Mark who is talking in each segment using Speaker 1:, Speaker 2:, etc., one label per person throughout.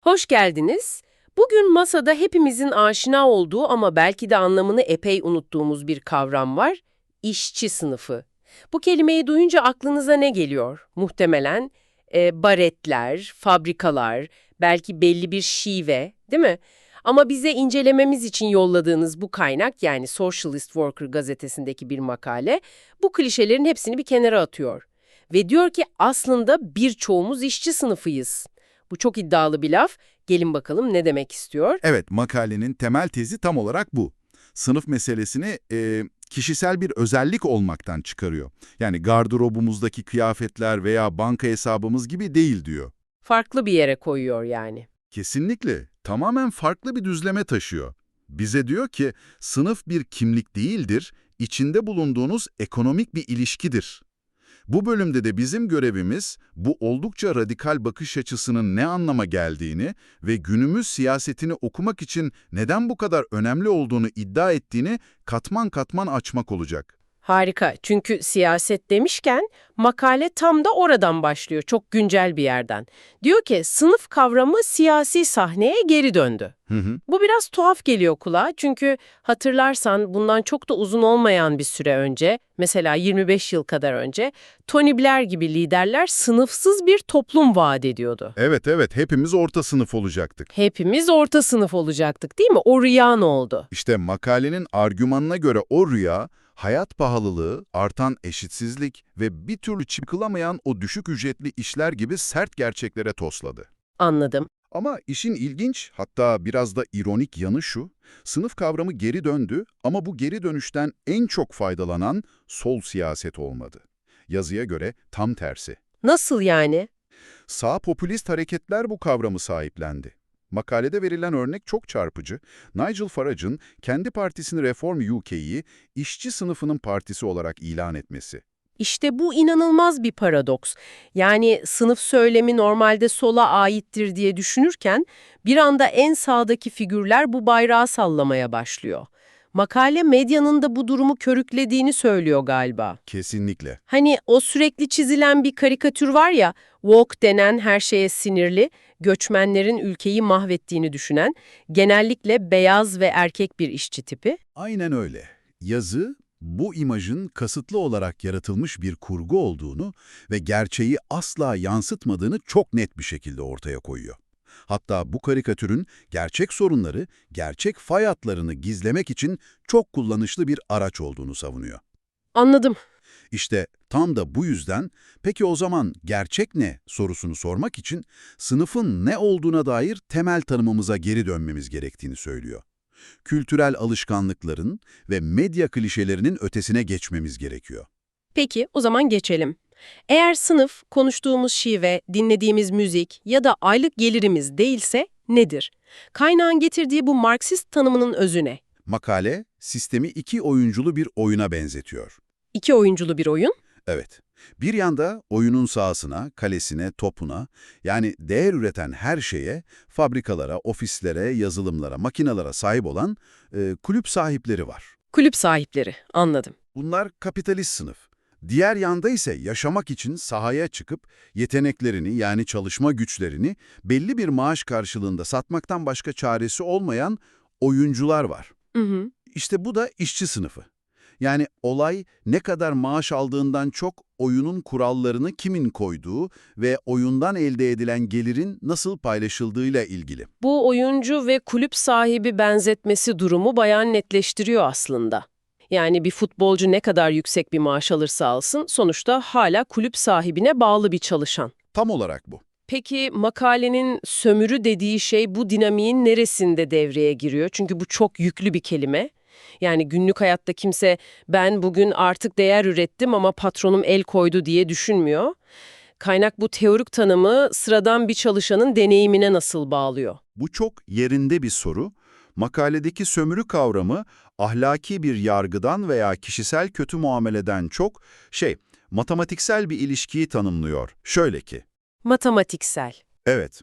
Speaker 1: Hoş geldiniz. Bugün masada hepimizin aşina olduğu ama belki de anlamını epey unuttuğumuz bir kavram var. İşçi sınıfı. Bu kelimeyi duyunca aklınıza ne geliyor? Muhtemelen e, baretler, fabrikalar, belki belli bir şive, değil mi? Ama bize incelememiz için yolladığınız bu kaynak yani Socialist Worker gazetesindeki bir makale bu klişelerin hepsini bir kenara atıyor. Ve diyor ki aslında birçoğumuz işçi sınıfıyız. Bu çok iddialı bir laf. Gelin bakalım ne demek istiyor?
Speaker 2: Evet, makalenin temel tezi tam olarak bu. Sınıf meselesini e, kişisel bir özellik olmaktan çıkarıyor. Yani gardırobumuzdaki kıyafetler veya banka hesabımız gibi değil diyor.
Speaker 1: Farklı bir yere koyuyor yani.
Speaker 2: Kesinlikle, tamamen farklı bir düzleme taşıyor. Bize diyor ki, sınıf bir kimlik değildir, içinde bulunduğunuz ekonomik bir ilişkidir. Bu bölümde de bizim görevimiz, bu oldukça radikal bakış açısının ne anlama geldiğini ve günümüz siyasetini okumak için neden bu kadar önemli olduğunu iddia ettiğini katman katman açmak olacak.
Speaker 1: Harika. Çünkü siyaset demişken makale tam da oradan başlıyor. Çok güncel bir yerden. Diyor ki sınıf kavramı siyasi sahneye geri döndü.
Speaker 2: Hı hı.
Speaker 1: Bu biraz tuhaf geliyor kulağa çünkü hatırlarsan bundan çok da uzun olmayan bir süre önce, mesela 25 yıl kadar önce, Tony Blair gibi liderler sınıfsız bir toplum vaat ediyordu.
Speaker 2: Evet evet, hepimiz orta sınıf olacaktık.
Speaker 1: Hepimiz orta sınıf olacaktık değil mi? O rüya ne oldu?
Speaker 2: İşte makalenin argümanına göre o rüya, hayat pahalılığı, artan eşitsizlik ve bir türlü çıkılamayan o düşük ücretli işler gibi sert gerçeklere tosladı.
Speaker 1: Anladım.
Speaker 2: Ama işin ilginç, hatta biraz da ironik yanı şu, sınıf kavramı geri döndü ama bu geri dönüşten en çok faydalanan sol siyaset olmadı. Yazıya göre tam tersi.
Speaker 1: Nasıl yani?
Speaker 2: Sağ popülist hareketler bu kavramı sahiplendi. Makalede verilen örnek çok çarpıcı. Nigel Farage'ın kendi partisini Reform UK'yi işçi sınıfının partisi olarak ilan etmesi.
Speaker 1: İşte bu inanılmaz bir paradoks. Yani sınıf söylemi normalde sola aittir diye düşünürken bir anda en sağdaki figürler bu bayrağı sallamaya başlıyor. Makale medyanın da bu durumu körüklediğini söylüyor galiba.
Speaker 2: Kesinlikle.
Speaker 1: Hani o sürekli çizilen bir karikatür var ya, woke denen her şeye sinirli, göçmenlerin ülkeyi mahvettiğini düşünen, genellikle beyaz ve erkek bir işçi tipi.
Speaker 2: Aynen öyle. Yazı, bu imajın kasıtlı olarak yaratılmış bir kurgu olduğunu ve gerçeği asla yansıtmadığını çok net bir şekilde ortaya koyuyor. Hatta bu karikatürün gerçek sorunları, gerçek fay hatlarını gizlemek için çok kullanışlı bir araç olduğunu savunuyor.
Speaker 1: Anladım.
Speaker 2: İşte tam da bu yüzden peki o zaman gerçek ne sorusunu sormak için sınıfın ne olduğuna dair temel tanımımıza geri dönmemiz gerektiğini söylüyor. Kültürel alışkanlıkların ve medya klişelerinin ötesine geçmemiz gerekiyor.
Speaker 1: Peki, o zaman geçelim. Eğer sınıf, konuştuğumuz şive, dinlediğimiz müzik ya da aylık gelirimiz değilse nedir? Kaynağın getirdiği bu Marksist tanımının özü ne?
Speaker 2: Makale, sistemi iki oyunculu bir oyuna benzetiyor.
Speaker 1: İki oyunculu bir oyun.
Speaker 2: Evet, bir yanda oyunun sahasına, kalesine, topuna, yani değer üreten her şeye, fabrikalara, ofislere, yazılımlara, makinalara sahip olan e, kulüp sahipleri var.
Speaker 1: Kulüp sahipleri, anladım.
Speaker 2: Bunlar kapitalist sınıf. Diğer yanda ise yaşamak için sahaya çıkıp yeteneklerini yani çalışma güçlerini belli bir maaş karşılığında satmaktan başka çaresi olmayan oyuncular var.
Speaker 1: Hı hı.
Speaker 2: İşte bu da işçi sınıfı. Yani olay ne kadar maaş aldığından çok oyunun kurallarını kimin koyduğu ve oyundan elde edilen gelirin nasıl paylaşıldığıyla ilgili.
Speaker 1: Bu oyuncu ve kulüp sahibi benzetmesi durumu bayağı netleştiriyor aslında. Yani bir futbolcu ne kadar yüksek bir maaş alırsa alsın, sonuçta hala kulüp sahibine bağlı bir çalışan.
Speaker 2: Tam olarak bu.
Speaker 1: Peki makalenin sömürü dediği şey bu dinamiğin neresinde devreye giriyor? Çünkü bu çok yüklü bir kelime. Yani günlük hayatta kimse ben bugün artık değer ürettim ama patronum el koydu diye düşünmüyor. Kaynak bu teorik tanımı sıradan bir çalışanın deneyimine nasıl bağlıyor?
Speaker 2: Bu çok yerinde bir soru. Makaledeki sömürü kavramı ahlaki bir yargıdan veya kişisel kötü muameleden çok şey, matematiksel bir ilişkiyi tanımlıyor. Şöyle ki,
Speaker 1: Matematiksel.
Speaker 2: evet,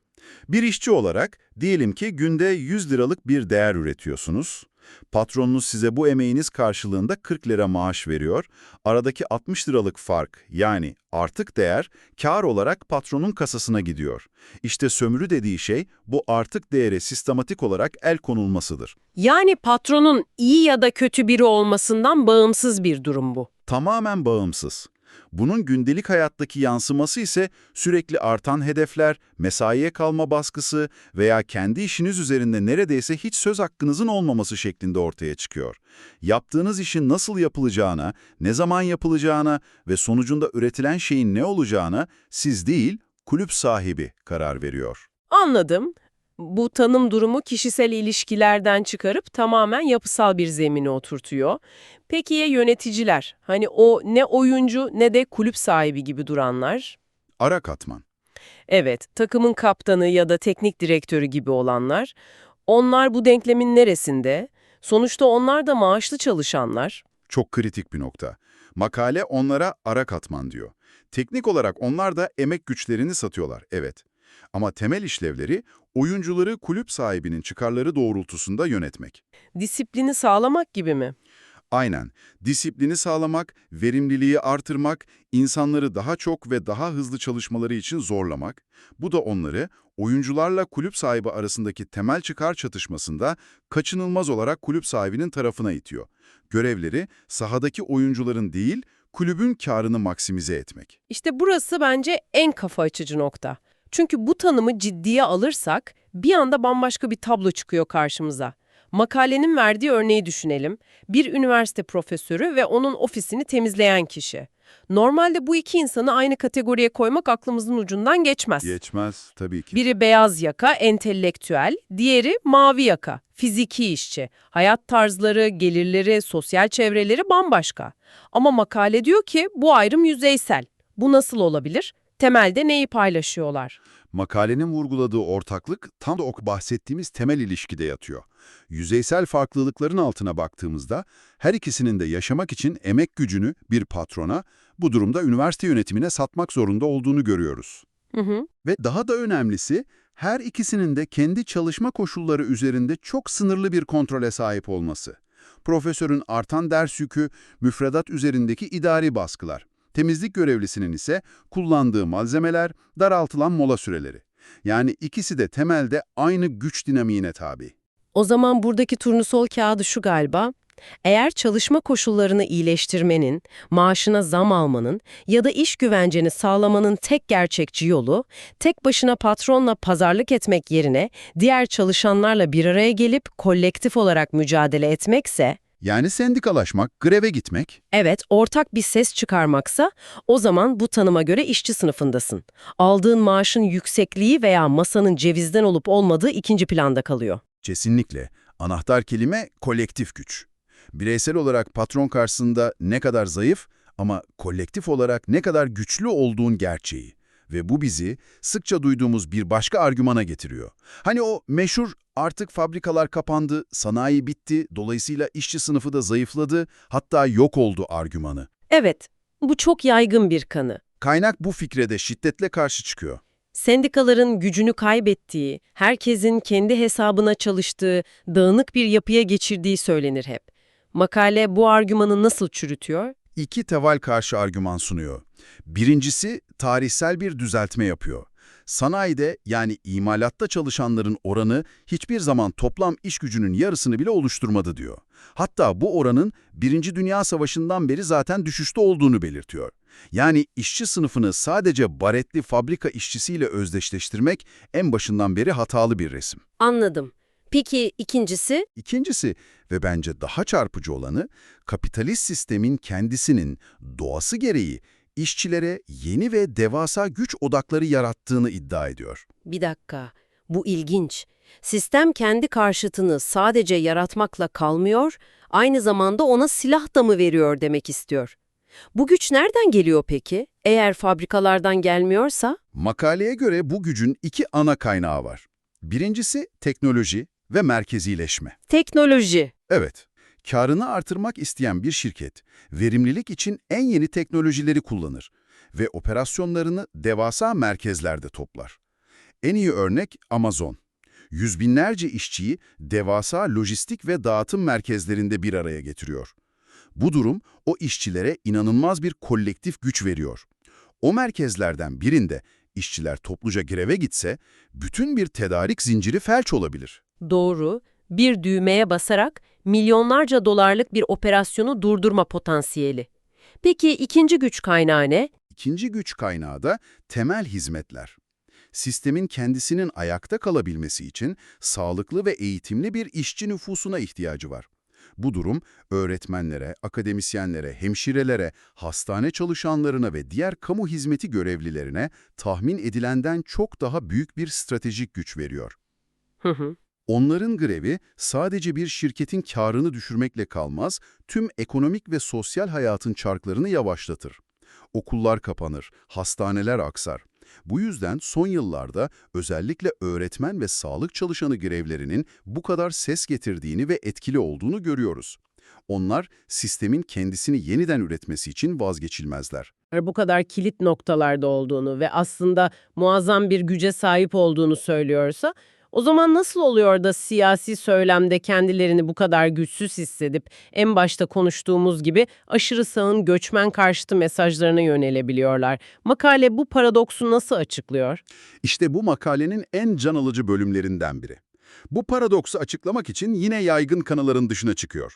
Speaker 2: bir işçi olarak diyelim ki günde 100 liralık bir değer üretiyorsunuz. Patronunuz size bu emeğiniz karşılığında 40 lira maaş veriyor. Aradaki 60 liralık fark yani artık değer kar olarak patronun kasasına gidiyor. İşte sömürü dediği şey bu artık değere sistematik olarak el konulmasıdır.
Speaker 1: Yani patronun iyi ya da kötü biri olmasından bağımsız bir durum bu.
Speaker 2: Tamamen bağımsız. Bunun gündelik hayattaki yansıması ise sürekli artan hedefler, mesaiye kalma baskısı veya kendi işiniz üzerinde neredeyse hiç söz hakkınızın olmaması şeklinde ortaya çıkıyor. Yaptığınız işin nasıl yapılacağına, ne zaman yapılacağına ve sonucunda üretilen şeyin ne olacağına siz değil, kulüp sahibi karar veriyor.
Speaker 1: Anladım. Bu tanım durumu kişisel ilişkilerden çıkarıp tamamen yapısal bir zemine oturtuyor. Peki ya yöneticiler? Hani o ne oyuncu ne de kulüp sahibi gibi duranlar?
Speaker 2: Ara katman.
Speaker 1: Evet, takımın kaptanı ya da teknik direktörü gibi olanlar. Onlar bu denklemin neresinde? Sonuçta onlar da maaşlı çalışanlar.
Speaker 2: Çok kritik bir nokta. Makale onlara ara katman diyor. Teknik olarak onlar da emek güçlerini satıyorlar, evet. Ama temel işlevleri oyuncuları kulüp sahibinin çıkarları doğrultusunda yönetmek.
Speaker 1: Disiplini sağlamak gibi mi?
Speaker 2: Aynen. Disiplini sağlamak, verimliliği artırmak, insanları daha çok ve daha hızlı çalışmaları için zorlamak. Bu da onları oyuncularla kulüp sahibi arasındaki temel çıkar çatışmasında kaçınılmaz olarak kulüp sahibinin tarafına itiyor. Görevleri sahadaki oyuncuların değil, kulübün karını maksimize etmek.
Speaker 1: İşte burası bence en kafa açıcı nokta. Çünkü bu tanımı ciddiye alırsak bir anda bambaşka bir tablo çıkıyor karşımıza. Makalenin verdiği örneği düşünelim. Bir üniversite profesörü ve onun ofisini temizleyen kişi. Normalde bu iki insanı aynı kategoriye koymak aklımızın ucundan geçmez.
Speaker 2: Geçmez tabii ki.
Speaker 1: Biri beyaz yaka, entelektüel, diğeri mavi yaka, fiziki işçi. Hayat tarzları, gelirleri, sosyal çevreleri bambaşka. Ama makale diyor ki bu ayrım yüzeysel. Bu nasıl olabilir? Temelde neyi paylaşıyorlar?
Speaker 2: Makalenin vurguladığı ortaklık tam da o bahsettiğimiz temel ilişkide yatıyor. Yüzeysel farklılıkların altına baktığımızda her ikisinin de yaşamak için emek gücünü bir patrona, bu durumda üniversite yönetimine satmak zorunda olduğunu görüyoruz.
Speaker 1: Hı hı.
Speaker 2: Ve daha da önemlisi her ikisinin de kendi çalışma koşulları üzerinde çok sınırlı bir kontrole sahip olması. Profesörün artan ders yükü, müfredat üzerindeki idari baskılar. Temizlik görevlisinin ise kullandığı malzemeler, daraltılan mola süreleri. Yani ikisi de temelde aynı güç dinamiğine tabi.
Speaker 1: O zaman buradaki turnusol kağıdı şu galiba. Eğer çalışma koşullarını iyileştirmenin, maaşına zam almanın ya da iş güvenceni sağlamanın tek gerçekçi yolu, tek başına patronla pazarlık etmek yerine diğer çalışanlarla bir araya gelip kolektif olarak mücadele etmekse,
Speaker 2: Yani sendikalaşmak, greve gitmek,
Speaker 1: evet ortak bir ses çıkarmaksa, o zaman bu tanıma göre işçi sınıfındasın. Aldığın maaşın yüksekliği veya masanın cevizden olup olmadığı ikinci planda kalıyor.
Speaker 2: Kesinlikle. Anahtar kelime kolektif güç. Bireysel olarak patron karşısında ne kadar zayıf ama kolektif olarak ne kadar güçlü olduğun gerçeği. Ve bu bizi sıkça duyduğumuz bir başka argümana getiriyor. Hani o meşhur artık fabrikalar kapandı, sanayi bitti, dolayısıyla işçi sınıfı da zayıfladı, hatta yok oldu argümanı.
Speaker 1: Evet, bu çok yaygın bir kanı.
Speaker 2: Kaynak bu fikre de şiddetle karşı çıkıyor.
Speaker 1: Sendikaların gücünü kaybettiği, herkesin kendi hesabına çalıştığı, dağınık bir yapıya geçirdiği söylenir hep. Makale bu argümanı nasıl çürütüyor?
Speaker 2: İki teval karşı argüman sunuyor. Birincisi tarihsel bir düzeltme yapıyor. Sanayide yani imalatta çalışanların oranı hiçbir zaman toplam iş gücünün yarısını bile oluşturmadı diyor. Hatta bu oranın Birinci Dünya Savaşı'ndan beri zaten düşüşte olduğunu belirtiyor. Yani işçi sınıfını sadece baretli fabrika işçisiyle özdeşleştirmek en başından beri hatalı bir resim.
Speaker 1: Anladım. Peki ikincisi?
Speaker 2: İkincisi ve bence daha çarpıcı olanı, kapitalist sistemin kendisinin doğası gereği işçilere yeni ve devasa güç odakları yarattığını iddia ediyor.
Speaker 1: Bir dakika, bu ilginç. Sistem kendi karşıtını sadece yaratmakla kalmıyor, aynı zamanda ona silah da mı veriyor demek istiyor. Bu güç nereden geliyor peki? Eğer fabrikalardan gelmiyorsa?
Speaker 2: Makaleye göre bu gücün iki ana kaynağı var. Birincisi teknoloji ve merkezileşme.
Speaker 1: Teknoloji.
Speaker 2: Evet, karını artırmak isteyen bir şirket, verimlilik için en yeni teknolojileri kullanır ve operasyonlarını devasa merkezlerde toplar. En iyi örnek Amazon. Yüz binlerce işçiyi devasa lojistik ve dağıtım merkezlerinde bir araya getiriyor. Bu durum o işçilere inanılmaz bir kolektif güç veriyor. O merkezlerden birinde işçiler topluca greve gitse, bütün bir tedarik zinciri felç olabilir.
Speaker 1: Doğru, bir düğmeye basarak milyonlarca dolarlık bir operasyonu durdurma potansiyeli. Peki ikinci güç kaynağı ne?
Speaker 2: İkinci güç kaynağı da temel hizmetler. Sistemin kendisinin ayakta kalabilmesi için sağlıklı ve eğitimli bir işçi nüfusuna ihtiyacı var. Bu durum öğretmenlere, akademisyenlere, hemşirelere, hastane çalışanlarına ve diğer kamu hizmeti görevlilerine tahmin edilenden çok daha büyük bir stratejik güç veriyor.
Speaker 1: Hı hı.
Speaker 2: Onların grevi sadece bir şirketin karını düşürmekle kalmaz, tüm ekonomik ve sosyal hayatın çarklarını yavaşlatır. Okullar kapanır, hastaneler aksar. Bu yüzden son yıllarda özellikle öğretmen ve sağlık çalışanı grevlerinin bu kadar ses getirdiğini ve etkili olduğunu görüyoruz. Onlar sistemin kendisini yeniden üretmesi için vazgeçilmezler.
Speaker 1: bu kadar kilit noktalarda olduğunu ve aslında muazzam bir güce sahip olduğunu söylüyorsa, o zaman nasıl oluyor da siyasi söylemde kendilerini bu kadar güçsüz hissedip en başta konuştuğumuz gibi aşırı sağın göçmen karşıtı mesajlarına yönelebiliyorlar? Makale bu paradoksu nasıl açıklıyor?
Speaker 2: İşte bu makalenin en can alıcı bölümlerinden biri. Bu paradoksu açıklamak için yine yaygın kanıların dışına çıkıyor.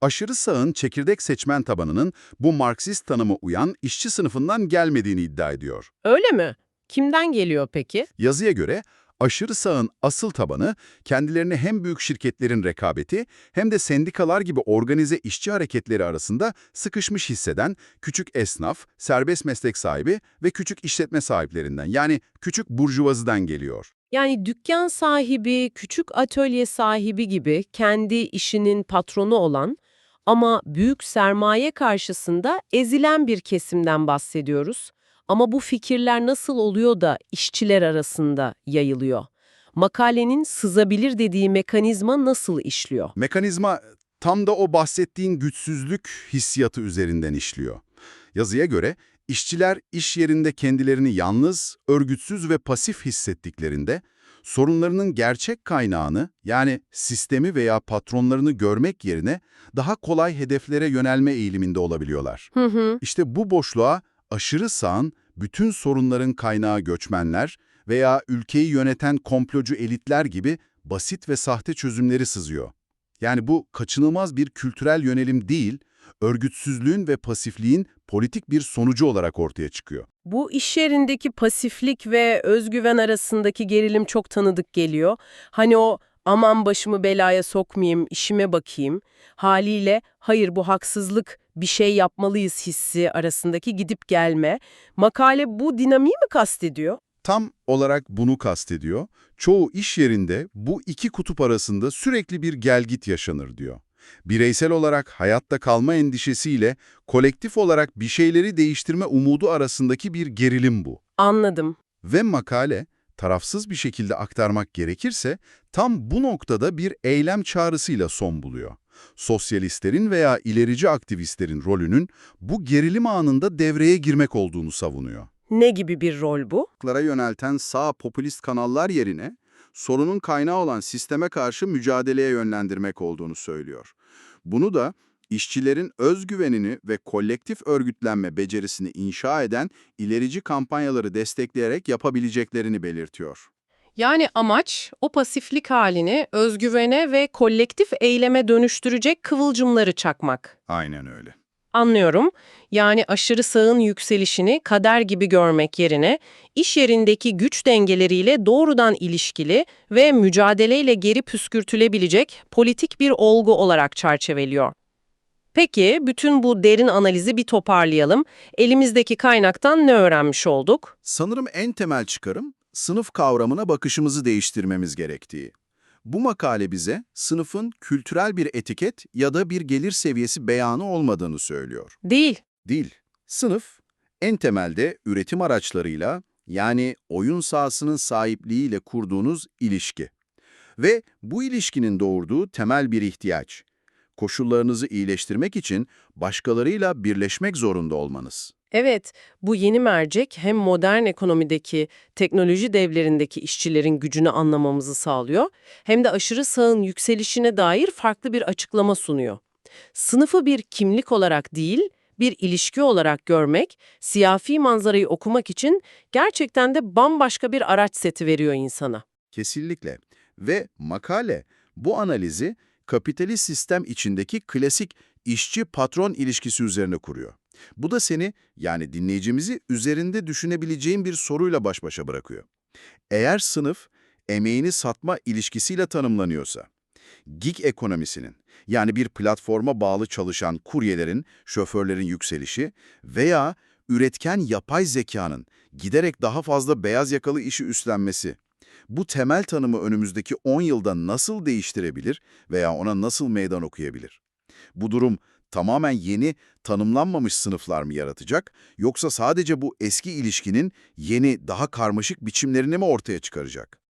Speaker 2: Aşırı sağın çekirdek seçmen tabanının bu Marksist tanıma uyan işçi sınıfından gelmediğini iddia ediyor.
Speaker 1: Öyle mi? Kimden geliyor peki?
Speaker 2: Yazıya göre aşırı sağın asıl tabanı kendilerini hem büyük şirketlerin rekabeti hem de sendikalar gibi organize işçi hareketleri arasında sıkışmış hisseden küçük esnaf, serbest meslek sahibi ve küçük işletme sahiplerinden yani küçük burjuvazıdan geliyor.
Speaker 1: Yani dükkan sahibi, küçük atölye sahibi gibi kendi işinin patronu olan ama büyük sermaye karşısında ezilen bir kesimden bahsediyoruz. Ama bu fikirler nasıl oluyor da işçiler arasında yayılıyor? Makalenin sızabilir dediği mekanizma nasıl işliyor?
Speaker 2: Mekanizma tam da o bahsettiğin güçsüzlük hissiyatı üzerinden işliyor. Yazıya göre işçiler iş yerinde kendilerini yalnız, örgütsüz ve pasif hissettiklerinde sorunlarının gerçek kaynağını yani sistemi veya patronlarını görmek yerine daha kolay hedeflere yönelme eğiliminde olabiliyorlar.
Speaker 1: Hı hı.
Speaker 2: İşte bu boşluğa aşırı sağın bütün sorunların kaynağı göçmenler veya ülkeyi yöneten komplocu elitler gibi basit ve sahte çözümleri sızıyor. Yani bu kaçınılmaz bir kültürel yönelim değil, örgütsüzlüğün ve pasifliğin politik bir sonucu olarak ortaya çıkıyor.
Speaker 1: Bu iş yerindeki pasiflik ve özgüven arasındaki gerilim çok tanıdık geliyor. Hani o aman başımı belaya sokmayayım, işime bakayım haliyle hayır bu haksızlık bir şey yapmalıyız hissi arasındaki gidip gelme. Makale bu dinamiği mi kastediyor?
Speaker 2: Tam olarak bunu kastediyor. Çoğu iş yerinde bu iki kutup arasında sürekli bir gelgit yaşanır diyor. Bireysel olarak hayatta kalma endişesiyle kolektif olarak bir şeyleri değiştirme umudu arasındaki bir gerilim bu.
Speaker 1: Anladım.
Speaker 2: Ve makale, tarafsız bir şekilde aktarmak gerekirse, tam bu noktada bir eylem çağrısıyla son buluyor. Sosyalistlerin veya ilerici aktivistlerin rolünün bu gerilim anında devreye girmek olduğunu savunuyor.
Speaker 1: Ne gibi bir rol bu?
Speaker 2: Halklara yönelten sağ popülist kanallar yerine sorunun kaynağı olan sisteme karşı mücadeleye yönlendirmek olduğunu söylüyor. Bunu da işçilerin özgüvenini ve kolektif örgütlenme becerisini inşa eden ilerici kampanyaları destekleyerek yapabileceklerini belirtiyor.
Speaker 1: Yani amaç o pasiflik halini özgüvene ve kolektif eyleme dönüştürecek kıvılcımları çakmak.
Speaker 2: Aynen öyle.
Speaker 1: Anlıyorum. Yani aşırı sağın yükselişini kader gibi görmek yerine iş yerindeki güç dengeleriyle doğrudan ilişkili ve mücadeleyle geri püskürtülebilecek politik bir olgu olarak çerçeveliyor. Peki, bütün bu derin analizi bir toparlayalım. Elimizdeki kaynaktan ne öğrenmiş olduk?
Speaker 2: Sanırım en temel çıkarım sınıf kavramına bakışımızı değiştirmemiz gerektiği. Bu makale bize sınıfın kültürel bir etiket ya da bir gelir seviyesi beyanı olmadığını söylüyor.
Speaker 1: Değil.
Speaker 2: Değil. Sınıf, en temelde üretim araçlarıyla yani oyun sahasının sahipliğiyle kurduğunuz ilişki. Ve bu ilişkinin doğurduğu temel bir ihtiyaç. Koşullarınızı iyileştirmek için başkalarıyla birleşmek zorunda olmanız.
Speaker 1: Evet, bu yeni mercek hem modern ekonomideki, teknoloji devlerindeki işçilerin gücünü anlamamızı sağlıyor, hem de aşırı sağın yükselişine dair farklı bir açıklama sunuyor. Sınıfı bir kimlik olarak değil, bir ilişki olarak görmek, siyafi manzarayı okumak için gerçekten de bambaşka bir araç seti veriyor insana.
Speaker 2: Kesinlikle. Ve makale bu analizi kapitalist sistem içindeki klasik işçi-patron ilişkisi üzerine kuruyor. Bu da seni, yani dinleyicimizi üzerinde düşünebileceğin bir soruyla baş başa bırakıyor. Eğer sınıf, emeğini satma ilişkisiyle tanımlanıyorsa, gig ekonomisinin, yani bir platforma bağlı çalışan kuryelerin, şoförlerin yükselişi veya üretken yapay zekanın giderek daha fazla beyaz yakalı işi üstlenmesi, bu temel tanımı önümüzdeki 10 yılda nasıl değiştirebilir veya ona nasıl meydan okuyabilir? Bu durum tamamen yeni, tanımlanmamış sınıflar mı yaratacak, yoksa sadece bu eski ilişkinin yeni, daha karmaşık biçimlerini mi ortaya çıkaracak?